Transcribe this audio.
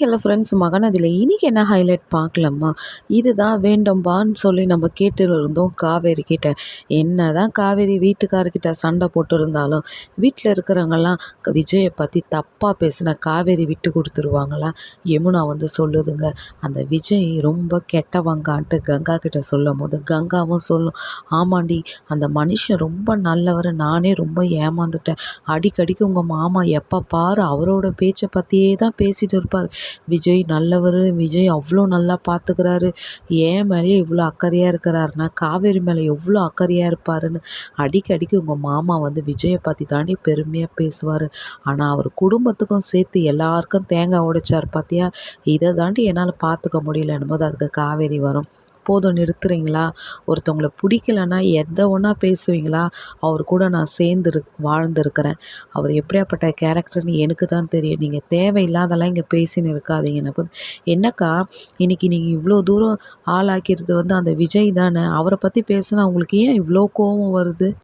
Hello friends மகனதில் இன்றைக்கி என்ன highlight பார்க்கலாமா? இதுதான் வேண்டும்பான்னு சொல்லி நம்ம கேட்டு இருந்தோம் காவேரி கிட்ட. என்ன தான் காவேரி வீட்டுக்காரர்கிட்ட சண்டை போட்டிருந்தாலும் வீட்டில் இருக்கிறவங்கெல்லாம் விஜயை பற்றி தப்பாக பேசின காவேரி விட்டு கொடுத்துருவாங்களா? யமுனா வந்து சொல்லுதுங்க அந்த விஜய் ரொம்ப கெட்டவங்கான்ட்டு கங்கா கிட்ட சொல்லும் போது கங்காவும் சொல்லும் ஆமாண்டி அந்த மனுஷன் ரொம்ப நல்லவர் நானே ரொம்ப ஏமாந்துட்டேன். அடிக்கடிக்கு உங்கள் மாமா எப்போ பாரு அவரோட பேச்சை பற்றியே தான் பேசிகிட்டு இருப்பார். விஜய் நல்லவர் விஜய் அவ்வளோ நல்லா பார்த்துக்கிறாரு ஏன் மேலேயே இவ்வளோ அக்கறையாக இருக்கிறாருன்னா காவேரி மேலே எவ்வளோ அக்கறையாக இருப்பாருன்னு அடிக்கடிக்கு உங்கள் மாமா வந்து விஜயை பற்றி தாண்டி பெருமையாக பேசுவார். ஆனால் அவர் குடும்பத்துக்கும் சேர்த்து எல்லாருக்கும் தேங்காய் உடைச்சார் பார்த்தியா இதை தாண்டி என்னால் பார்த்துக்க முடியலன்னும் போது அதுக்கு காவேரி வரும். போதும் நிறுத்துறீங்களா? ஒருத்தவங்கள பிடிக்கலன்னா எந்த ஒன்றா பேசுவீங்களா? அவர் கூட நான் சேர்ந்து வாழ்ந்துருக்கிறேன். அவர் எப்படியாப்பட்ட கேரக்டர்னு எனக்கு தான் தெரியும். நீங்கள் தேவையில்லாதெல்லாம் இங்கே பேசின்னு இருக்காதீங்க என்ன என்னக்கா இன்றைக்கி நீங்கள் இவ்வளோ தூரம் ஆளாக்கிறது வந்து அந்த விஜய் தானே? அவரை பற்றி பேசுனா உங்களுக்கு ஏன் இவ்வளோ கோவம் வருது?